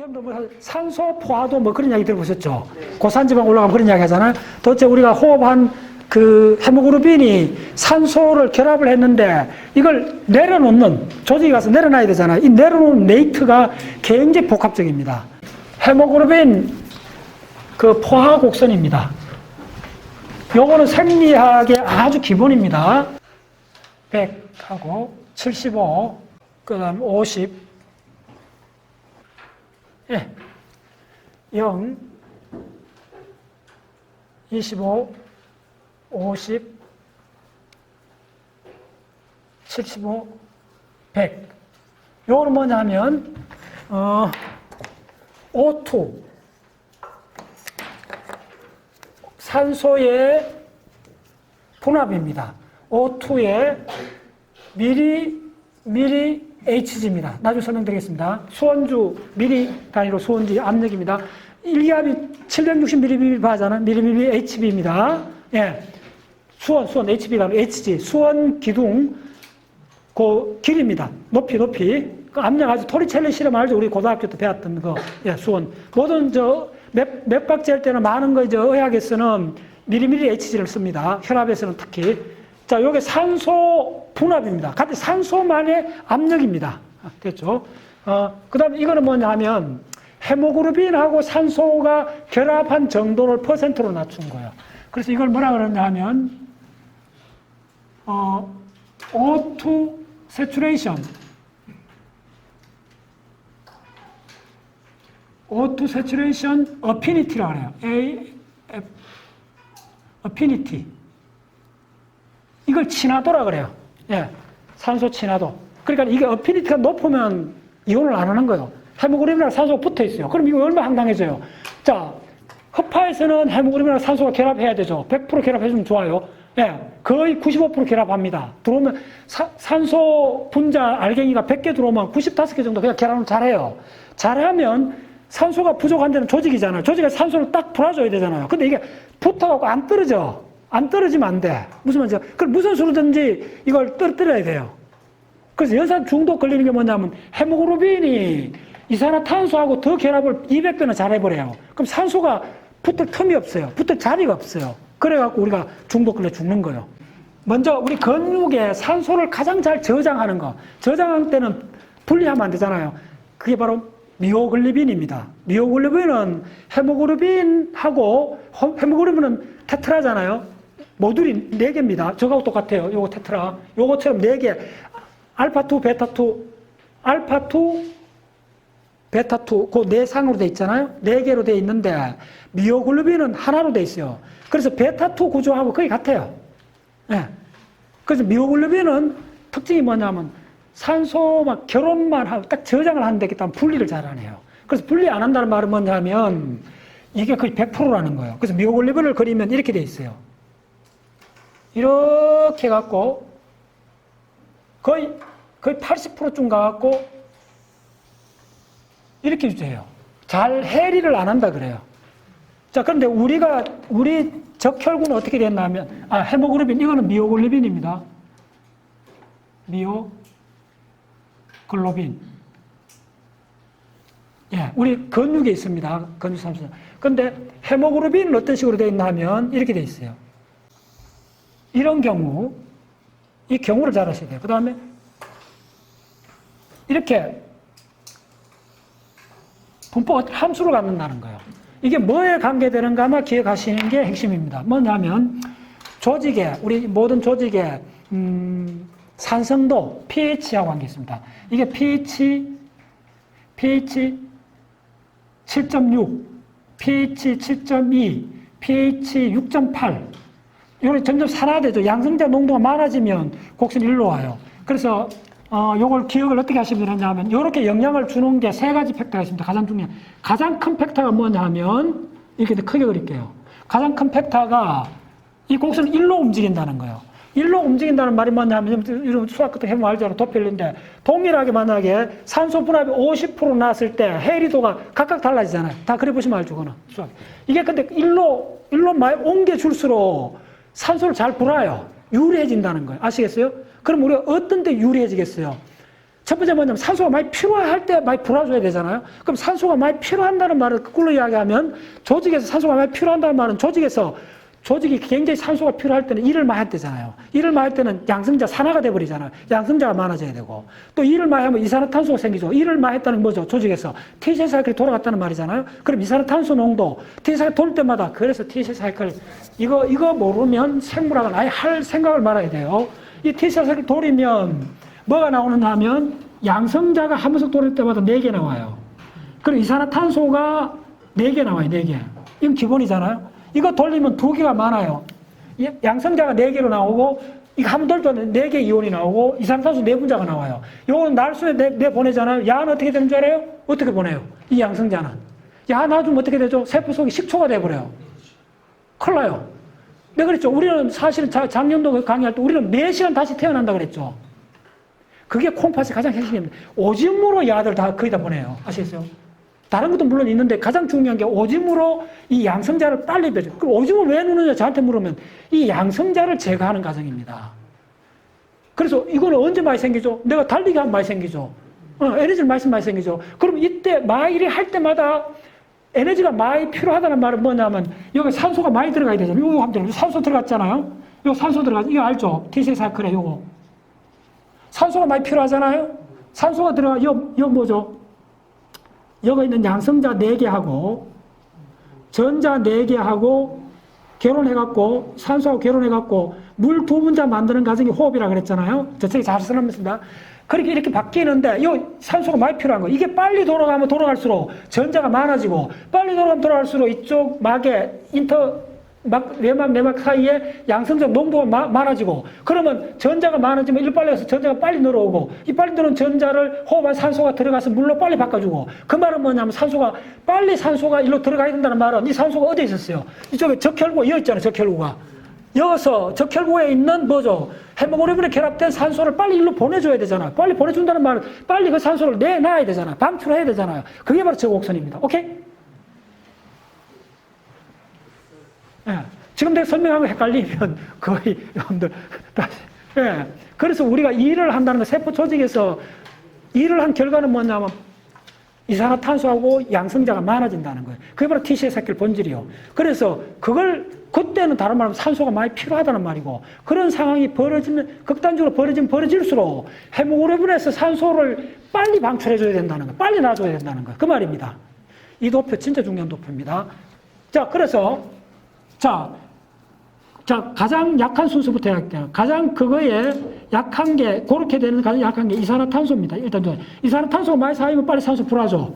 여러분들 뭐 산소 포화도 뭐 그런 이야기 들어보셨죠? 고산지방 올라가면 그런 이야기 하잖아요. 도대체 우리가 호흡한 그 헤모그루빈이 산소를 결합을 했는데 이걸 내려놓는 조직에 가서 내려놔야 되잖아요. 이 내려놓는 레이트가 굉장히 복합적입니다. 헤모그루빈 그 포화 곡선입니다. 요거는 생리학의 아주 기본입니다. 100하고 75, 그 다음 50, 예. 0, 25, 50, 75, 100. 요거는 뭐냐면, 어, O2. 산소의 분압입니다. O2의 미리, 미리 HG입니다. 나중에 설명드리겠습니다. 수원주 미리 단위로 수원지 압력입니다. 1기압이 760ml 하잖아요. 미리미리 HB입니다. 예. 수원, 수원 아니라 HG. 수원 기둥, 그 길입니다. 높이, 높이. 그 압력 아주 토리첼리 실험 알죠? 우리 고등학교 때 배웠던 거. 예, 수원. 모든 저, 몇, 몇 박제 할 때는 많은 거 이제 의학에서는 미리미리 HG를 씁니다. 혈압에서는 특히. 자, 요게 산소 분압입니다. 같은 산소만의 압력입니다. 아, 됐죠? 어, 그 다음에 이거는 뭐냐 하면 헤모그루빈하고 산소가 결합한 정도를 퍼센트로 낮춘 거예요. 그래서 이걸 뭐라 그러냐 하면, 어, O2 saturation. O2 saturation affinity라고 해요. A, F, affinity. 이걸 친화도라 그래요. 예. 산소 친화도. 그러니까 이게 어피니티가 높으면 이온을 안 하는 거예요. 헤모그룹이랑 산소가 붙어 있어요. 그럼 이거 얼마나 황당해져요. 자, 허파에서는 헤모그룹이랑 산소가 결합해야 되죠. 100% 결합해주면 좋아요. 예. 거의 95% 결합합니다. 들어오면 사- 산소 분자 알갱이가 100개 들어오면 95개 정도 그냥 결합을 잘해요. 잘하면 산소가 부족한 데는 조직이잖아요. 조직에 산소를 딱 풀어줘야 되잖아요. 근데 이게 붙어갖고 안 떨어져. 안 떨어지면 안 돼. 무슨 말이죠? 그럼 무슨 수로든지 이걸 떨어뜨려야 돼요. 그래서 연산 중독 걸리는 게 뭐냐면 헤모그로빈이 이산화탄소하고 더 결합을 200배나 잘해버려요. 그럼 산소가 붙을 틈이 없어요. 붙을 자리가 없어요. 그래갖고 우리가 중독 걸려 죽는 거예요. 먼저 우리 근육에 산소를 가장 잘 저장하는 거. 저장할 때는 분리하면 안 되잖아요. 그게 바로 미오글리빈입니다. 미오글리빈은 헤모글로빈하고 허- 헤모글로빈은 테트라잖아요. 모듈이 4개입니다. 저거하고 똑같아요. 요거 테트라. 요거처럼 4개. 알파2, 베타2, 알파2, 베타2, 그네 상으로 돼 있잖아요. 네 개로 돼 있는데, 미오글로빈은 하나로 돼 있어요. 그래서 베타2 구조하고 거의 같아요. 예. 그래서 미오글로빈은 특징이 뭐냐면, 산소 막 결혼만 하고 딱 저장을 하는데 일단 분리를 잘 안 해요. 그래서 분리 안 한다는 말은 뭐냐면, 이게 거의 100%라는 거예요. 그래서 미오글로빈을 그리면 이렇게 돼 있어요. 이렇게 갖고, 거의, 거의 80%쯤 가갖고, 이렇게 유지해요. 잘 해리를 안 한다 그래요. 자, 그런데 우리가, 우리 적혈구는 어떻게 됐나 하면, 아, 헤모글로빈, 이거는 미오글로빈입니다. 미오글로빈. 예, 우리 근육에 있습니다. 근육 삼수. 근데 헤모글로빈은 어떤 식으로 되어 있나 하면, 이렇게 되어 있어요. 이런 경우, 이 경우를 잘 아셔야 돼요. 그 다음에, 이렇게 분포가 함수로 갖는다는 거예요. 이게 뭐에 관계되는가 아마 기억하시는 게 핵심입니다. 뭐냐면 조직에 우리 모든 조직에 음, 산성도 pH와 관계 있습니다. 이게 pH pH 7.6, pH 7.2, pH 6.8 이거 점점 산화되죠. 양성자 농도가 많아지면 곡선이 일로 와요. 그래서 어, 요걸 기억을 어떻게 하시면 되냐면, 요렇게 영향을 주는 게 세 가지 팩터가 있습니다. 가장 중요한. 가장 큰 팩터가 뭐냐 하면, 이렇게 크게 그릴게요. 가장 큰 팩터가 이 곡선을 일로 움직인다는 거예요. 일로 움직인다는 말이 뭐냐 하면, 이런 수학 같은 해보 알잖아. 도필인데, 동일하게 만약에 산소 분압이 50% 나왔을 때 해리도가 각각 달라지잖아요. 다 그려보시면 알죠, 그거는. 수학. 이게 근데 일로, 일로 많이 옮겨줄수록 산소를 잘 불어요. 유리해진다는 거예요. 아시겠어요? 그럼 우리가 어떤 데 유리해지겠어요? 첫 번째 뭐냐면 산소가 많이 필요할 때 많이 불어줘야 되잖아요. 그럼 산소가 많이 필요한다는 말을 거꾸로 이야기하면 조직에서 산소가 많이 필요한다는 말은 조직에서 조직이 굉장히 산소가 필요할 때는 일을 많이 할 때잖아요. 일을 많이 할 때는 양성자 산화가 돼버리잖아요. 양성자가 많아져야 되고 또 일을 많이 하면 이산화탄소가 생기죠. 일을 많이 했다는 뭐죠? 조직에서 T셀 사이클이 돌아갔다는 말이잖아요. 그럼 이산화탄소 농도 T셀 돌 때마다 그래서 T셀 사이클 이거 이거 모르면 생물학은 아예 할 생각을 말아야 돼요. 이 T셀 사이클 돌이면 뭐가 나오느냐 하면 양성자가 한 번씩 돌릴 때마다 네 개 나와요. 그리고 이산화탄소가 네 개 나와요. 네 개. 이건 기본이잖아요. 이거 돌리면 두 개가 많아요. 이 양성자가 네 개로 나오고 이거 한번돌 때는 네개 이온이 나오고 이산화탄소 네 분자가 나와요. 요거는 날수에 내, 내 보내잖아요. 야는 어떻게 되는 줄 알아요? 어떻게 보내요? 이 양성자는. 야 놔주면 어떻게 되죠? 세포 속이 식초가 돼버려요. 큰일 나요. 내가 그랬죠. 우리는 사실은 자- 작년도 강의할 때 우리는 4시간 다시 태어난다 그랬죠. 그게 콩팥의 가장 핵심입니다. 오줌으로 야들 다 거의 다 보내요. 아시겠어요? 다른 것도 물론 있는데 가장 중요한 게 오줌으로 이 양성자를 빨리 배죠. 그럼 오줌을 왜 넣느냐 저한테 물으면 이 양성자를 제거하는 과정입니다. 그래서 이거는 언제 많이 생기죠? 내가 달리기 하면 많이 생기죠. 어, 에너지를 많이 많이 생기죠. 그럼 이때 마일이 할 때마다 에너지가 많이 필요하다는 말은 뭐냐면 여기 산소가 많이 들어가야 되잖아요. 한번 들어요. 산소 들어갔잖아요. 요 산소 들어가 이거 알죠? T세 사이클에 요거. 산소가 많이 필요하잖아요. 산소가 들어가 요, 요 뭐죠? 여기 있는 양성자 4개하고 전자 4개하고 결혼해갖고 산소하고 결혼해갖고 물 두 분자 만드는 과정이 호흡이라 그랬잖아요. 저쪽에 잘 써놨습니다. 그렇게 이렇게 바뀌는데 이 산소가 많이 필요한 거. 이게 빨리 돌아가면 돌아갈수록 전자가 많아지고 빨리 돌아가면 돌아갈수록 이쪽 막에 인터 막 외막 내막 사이에 양성자 농도가 마- 많아지고 그러면 전자가 많아지면 일로 빨리 가서 전자가 빨리 늘어오고 이 빨리 들어온 전자를 호흡한 산소가 들어가서 물로 빨리 바꿔주고 그 말은 뭐냐면 산소가 빨리 산소가 일로 들어가야 된다는 말은 이 산소가 어디에 있었어요? 이쪽에 적혈구가 여기 있잖아요 적혈구가 여기서 적혈구에 있는 뭐죠? 헤모글로빈에 결합된 산소를 빨리 일로 보내줘야 되잖아. 빨리 보내준다는 말은 빨리 그 산소를 내놔야 되잖아. 방출해야 되잖아요. 그게 바로 저곡선입니다. 오케이? 예. 지금 내가 설명한 거 헷갈리면 거의 여러분들 다시. 예. 그래서 우리가 일을 한다는 거 세포 조직에서 일을 한 결과는 뭐냐면 이산화탄소하고 양성자가 많아진다는 거예요. 그게 바로 TC의 새끼 본질이요. 그래서 그걸 그때는 다른 말로 산소가 많이 필요하다는 말이고 그런 상황이 벌어지면 극단적으로 벌어지면 벌어질수록 헤모글로빈에서 산소를 빨리 방출해줘야 된다는 거, 빨리 놔줘야 된다는 거, 그 말입니다. 이 도표 진짜 중요한 도표입니다. 자, 그래서 자, 자 가장 약한 순서부터 할게요. 가장 그거에 약한 게 그렇게 되는 가장 약한 게 이산화탄소입니다. 일단 저 이산화탄소가 많이 쌓이면 빨리 산소 불하죠.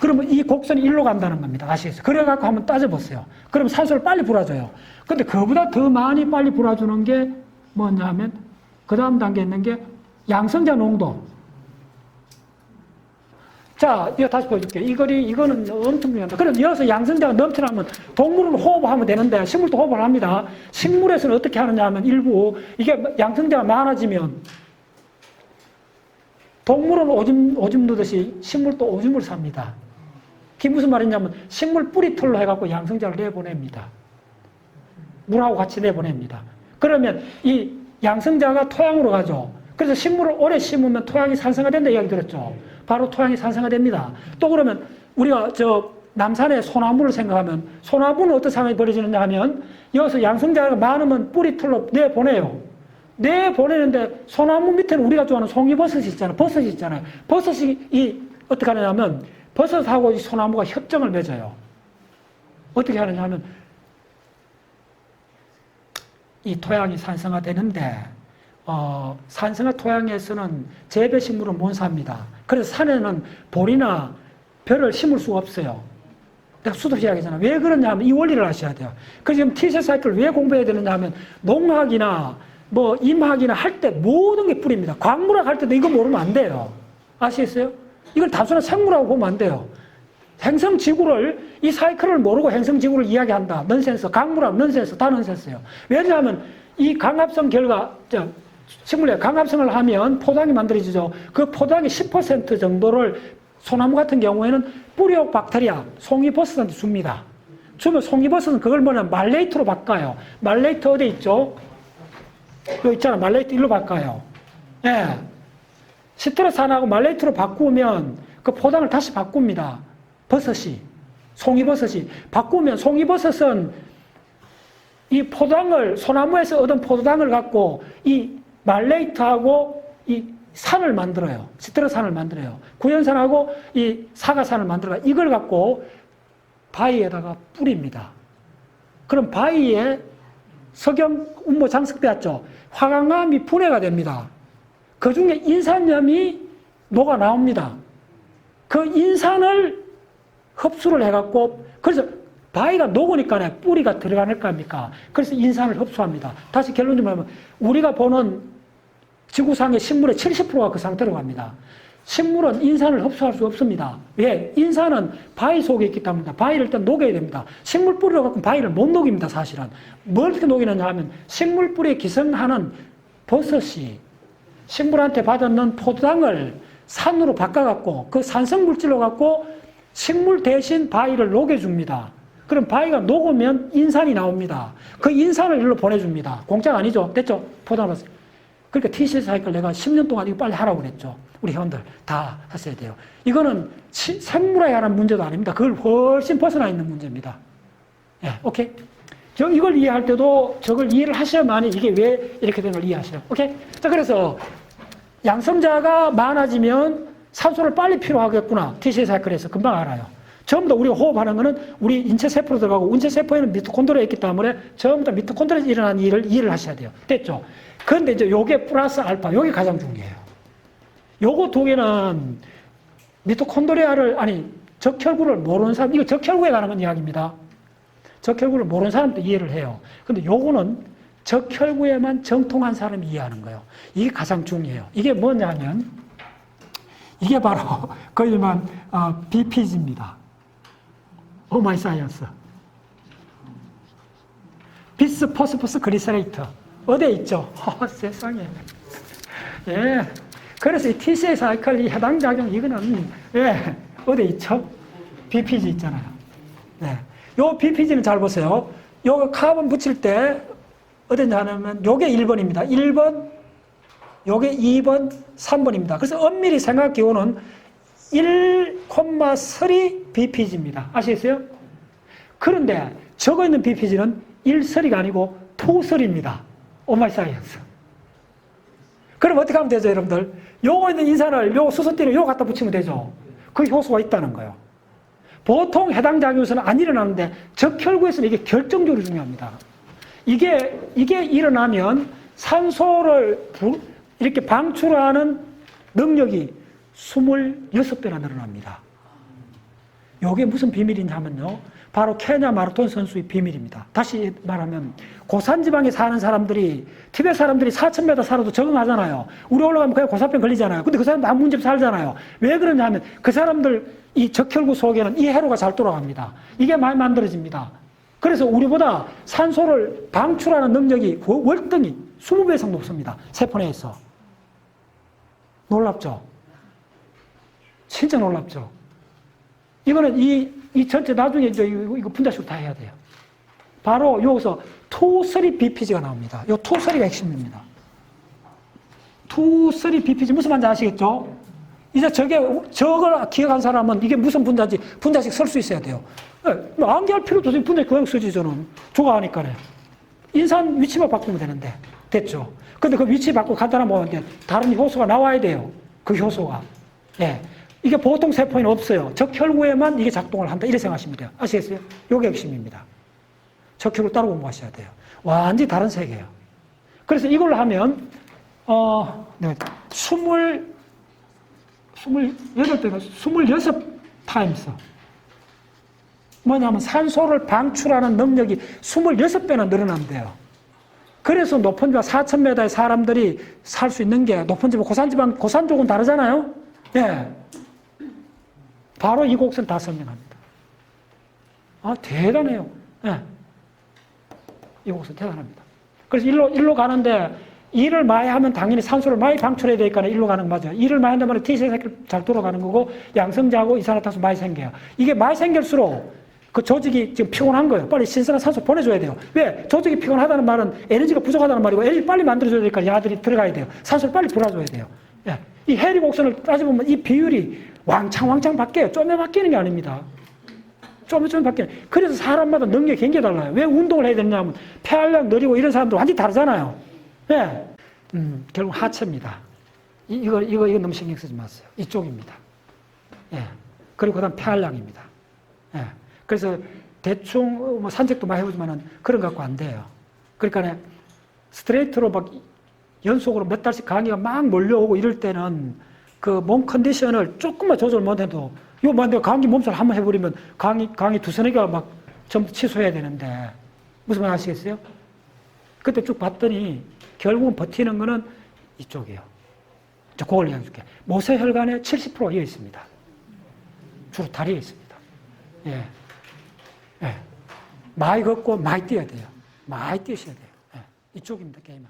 그러면 이 곡선이 일로 간다는 겁니다. 아시겠어요? 그래갖고 한번 따져보세요. 그럼 산소를 빨리 불어줘요. 근데 그보다 더 많이 빨리 불어주는 게 뭐냐 하면 그 다음 단계에 있는 게 양성자 농도. 자, 이거 다시 보여줄게요. 이 글이, 이거는 엄청 중요합니다. 그럼 여기서 양성자가 넘쳐나면 동물은 호흡하면 되는데 식물도 호흡을 합니다. 식물에서는 어떻게 하느냐 하면 일부 이게 양성자가 많아지면 동물은 오줌, 오줌 누듯이 식물도 오줌을 삽니다. 그게 무슨 말이냐면 식물 뿌리털로 해갖고 양성자를 내보냅니다. 물하고 같이 내보냅니다. 그러면 이 양성자가 토양으로 가죠. 그래서 식물을 오래 심으면 토양이 산성화된다 이야기 들었죠. 바로 토양이 산성화됩니다. 또 그러면 우리가 저 남산의 소나무를 생각하면 소나무는 어떤 상황이 벌어지느냐 하면 여기서 양성자가 많으면 뿌리털로 내보내요. 내보내는데 소나무 밑에는 우리가 좋아하는 송이버섯이 있잖아요. 버섯이 있잖아요. 버섯이 이 어떻게 하느냐면 버섯하고 이 소나무가 협정을 맺어요. 어떻게 하느냐 하면 이 토양이 산성화되는데 어, 산성화 토양에서는 재배 식물은 못 삽니다. 그래서 산에는 볼이나 벼를 심을 수가 없어요. 내가 수도 이야기잖아. 왜 그러냐 하면 이 원리를 아셔야 돼요. 그래서 지금 티세 사이클을 왜 공부해야 되느냐 하면 농학이나 뭐 임학이나 할 때 모든 게 뿌립니다. 광물학 할 때도 이거 모르면 안 돼요. 아시겠어요? 이걸 단순한 생물하고 보면 안 돼요. 행성 지구를 이 사이클을 모르고 행성 지구를 이야기한다. 넌센스. 강물학 넌센스. 다 넌센스예요. 왜냐하면 이 강합성 결과 저 식물에 강합성을 하면 포당이 만들어지죠. 그 포당의 10% 정도를 소나무 같은 경우에는 뿌리옥 박테리아, 송이버섯한테 줍니다. 주면 송이버섯은 그걸 뭐냐 말레이트로 바꿔요. 말레이트 어디 있죠? 여기 있잖아. 말레이트 일로 바꿔요. 예. 시트러산하고 말레이트로 바꾸면 그 포당을 다시 바꿉니다. 버섯이. 송이버섯이. 바꾸면 송이버섯은 이 포당을, 소나무에서 얻은 포도당을 갖고 이 말레이트하고 이 산을 만들어요. 시트러산을 만들어요. 구연산하고 이 사과산을 만들어요. 이걸 갖고 바위에다가 뿌립니다. 그럼 바위에 석영 운모 장석되었죠. 화강암이 분해가 됩니다. 그 중에 인산염이 녹아 나옵니다. 그 인산을 흡수를 해갖고 그래서 바위가 녹으니까 뿌리가 들어가는 거 아닙니까? 그래서 인산을 흡수합니다. 다시 결론 좀 하면 우리가 보는 지구상의 식물의 70%가 그 상태로 갑니다. 식물은 인산을 흡수할 수 없습니다. 왜? 인산은 바위 속에 있기 때문에 바위를 일단 녹여야 됩니다. 식물 뿌리로 갖고 바위를 못 녹입니다, 사실은. 뭘 어떻게 녹이느냐 하면 식물 뿌리에 기생하는 버섯이 식물한테 받았는 포도당을 산으로 바꿔갖고 그 산성 물질로 갖고 식물 대신 바위를 녹여줍니다. 그럼 바위가 녹으면 인산이 나옵니다. 그 인산을 일로 보내줍니다. 공짜가 아니죠. 됐죠? 포도당 그러니까 TCS 사이클 내가 10년 동안 이거 빨리 하라고 그랬죠. 우리 회원들 다 하셔야 돼요. 이거는 치- 생물에 관한 문제도 아닙니다. 그걸 훨씬 벗어나 있는 문제입니다. 예, 오케이. 저 이걸 이해할 때도 저걸 이해를 하셔야만이 이게 왜 이렇게 되는 걸 이해하시죠. 오케이. 자, 그래서 양성자가 많아지면 산소를 빨리 필요하겠구나. TCS 사이클에서 금방 알아요. 전부 다 우리가 호흡하는 거는 우리 인체 세포로 들어가고 인체 세포에는 미토콘드리아 있기 때문에 전부 다 미토콘드리아에서 일어나는 일을 이해를 하셔야 돼요. 됐죠? 그런데 이제 요게 플러스 알파, 요게 가장 중요해요. 요거 두 개는 미토콘드리아를, 아니, 적혈구를 모르는 사람, 이거 적혈구에 관한 이야기입니다. 적혈구를 모르는 사람도 이해를 해요. 근데 요거는 적혈구에만 정통한 사람이 이해하는 거예요. 이게 가장 중요해요. 이게 뭐냐면, 이게 바로 거의만 어, BPG입니다. 오마이 사이언스. 비스 포스포스 그리세레이트. 어디에 있죠? 어, 세상에. 예. 그래서 이 TCA 사이클 이 해당 작용 이거는 예. 어디에 있죠? BPG 있잖아요. 네. 요 BPG는 잘 보세요. 요 카본 붙일 때 어디냐 하면 요게 1번입니다. 1번, 요게 2번, 3번입니다. 그래서 엄밀히 생각 기호는 1,3 BPG입니다. 아시겠어요? 그런데 적어 있는 BPG는 1설이가 아니고 2설입니다. 오마이 사이언스. 그럼 어떻게 하면 되죠, 여러분들? 요거 있는 인산을 요 수소띠를 요 갖다 붙이면 되죠. 그 효소가 있다는 거예요. 보통 해당 작용에서는 안 일어나는데 적혈구에서는 이게 결정적으로 중요합니다. 이게 이게 일어나면 산소를 부- 이렇게 방출하는 능력이 26배나 늘어납니다. 이게 무슨 비밀이냐 하면요. 바로 케냐 마라톤 선수의 비밀입니다. 다시 말하면 고산 지방에 사는 사람들이 티베트 사람들이 4,000m 살아도 적응하잖아요. 우리 올라가면 그냥 고사병 걸리잖아요. 근데 그 사람도 아무 문제 살잖아요. 왜 그러냐 하면 그 사람들 이 적혈구 속에는 이 회로가 잘 돌아갑니다. 이게 많이 만들어집니다. 그래서 우리보다 산소를 방출하는 능력이 월- 월등히 20배 이상 높습니다. 세포 내에서. 놀랍죠? 진짜 놀랍죠? 이거는 이, 이 전체 나중에 이제 이거, 이거 분자식으로 다 해야 돼요. 바로 여기서 투쓰리 BPG가 나옵니다. 요 투쓰리가 핵심입니다. 투쓰리 BPG 무슨 말인지 아시겠죠? 이제 저게, 저걸 기억한 사람은 이게 무슨 분자인지 분자식 쓸 수 있어야 돼요. 예, 뭐 암기할 필요도 없이 분자식 그냥 쓰지 저는. 좋아하니까요. 인산 위치만 바꾸면 되는데. 됐죠? 근데 그 위치 바꾸고 간단한 뭐, 다른 효소가 나와야 돼요. 그 효소가. 예. 이게 보통 세포에는 없어요. 적혈구에만 이게 작동을 한다. 이렇게 생각하시면 돼요. 아시겠어요? 요게 핵심입니다. 적혈구 따로 공부하셔야 돼요. 완전히 다른 세계예요. 그래서 이걸 하면, 어, 네. 20, 28배가 26 타임스. 뭐냐면 산소를 방출하는 능력이 26배나 늘어난대요. 그래서 높은 지방 4,000m의 사람들이 살 수 있는 게 높은 지방, 고산지방, 고산 쪽은 다르잖아요? 예. 바로 이 곡선 다 설명합니다. 아, 대단해요. 예. 이 곡선 대단합니다. 그래서 일로, 일로 가는데 일을 많이 하면 당연히 산소를 많이 방출해야 되니까 일로 가는 거 맞아요. 일을 많이 한다면 T세상 잘 돌아가는 거고 양성자하고 이산화탄소 많이 생겨요. 이게 많이 생길수록 그 조직이 지금 피곤한 거예요. 빨리 신선한 산소 보내줘야 돼요. 왜? 조직이 피곤하다는 말은 에너지가 부족하다는 말이고 에너지 빨리 만들어줘야 되니까 야들이 들어가야 돼요. 산소를 빨리 불어줘야 돼요. 예. 이 해리 곡선을 따져보면 이 비율이 왕창왕창 바뀌어요. 쪼매 바뀌는 게 아닙니다. 쪼매 쪼매 바뀌는. 그래서 사람마다 능력이 굉장히 달라요. 왜 운동을 해야 되냐면 폐활량 느리고 이런 사람들 완전히 다르잖아요. 예. 음, 결국 하체입니다. 이, 이거, 이거, 이거 너무 신경 쓰지 마세요. 이쪽입니다. 예. 그리고 그 다음 폐활량입니다. 예. 그래서 대충 어, 뭐 산책도 많이 해보지만은 그런 거 갖고 안 돼요. 그러니까 스트레이트로 막 연속으로 몇 달씩 강의가 막 몰려오고 이럴 때는 그 몸 컨디션을 조금만 조절 못해도 이거 뭐 내가 강의 몸살 한번 해버리면 강의, 강의 두세 개가 막 전부 취소해야 되는데 무슨 말 아시겠어요? 그때 쭉 봤더니 결국은 버티는 거는 이쪽이에요. 자, 그걸 이야기해 줄게. 모세혈관의 70%가 이어 있습니다. 주로 다리에 있습니다. 예. 예. 많이 걷고 많이 뛰어야 돼요. 많이 뛰셔야 돼요. 예. 이쪽입니다, 게임은.